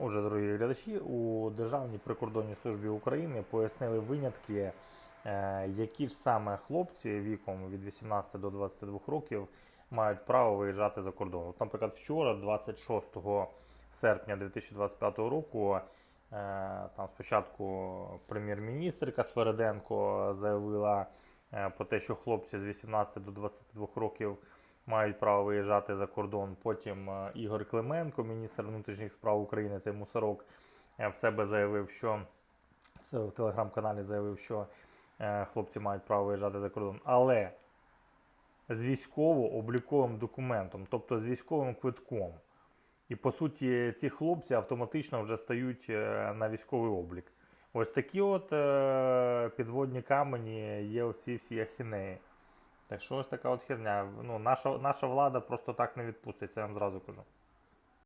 Отже, дорогі глядачі, у Державній прикордонній службі України пояснили винятки, е, які ж саме хлопці віком від 18 до 22 років мають право виїжджати за кордон. От, наприклад, вчора, 26 серпня 2025 року, е, там спочатку прем'єр-міністрка Свереденко заявила е, про те, що хлопці з 18 до 22 років мають право виїжджати за кордон. Потім е, Ігор Клименко, міністр внутрішніх справ України, цей мусорок, е, в себе заявив, що в телеграм-каналі заявив, що е, хлопці мають право виїжджати за кордон. Але з військово-обліковим документом, тобто з військовим квитком. І по суті, ці хлопці автоматично вже стають на військовий облік. Ось такі от підводні камені є в цій всій ахінеї. Так що ось така от херня. Ну, наша, наша влада просто так не відпустить, це я вам зразу кажу.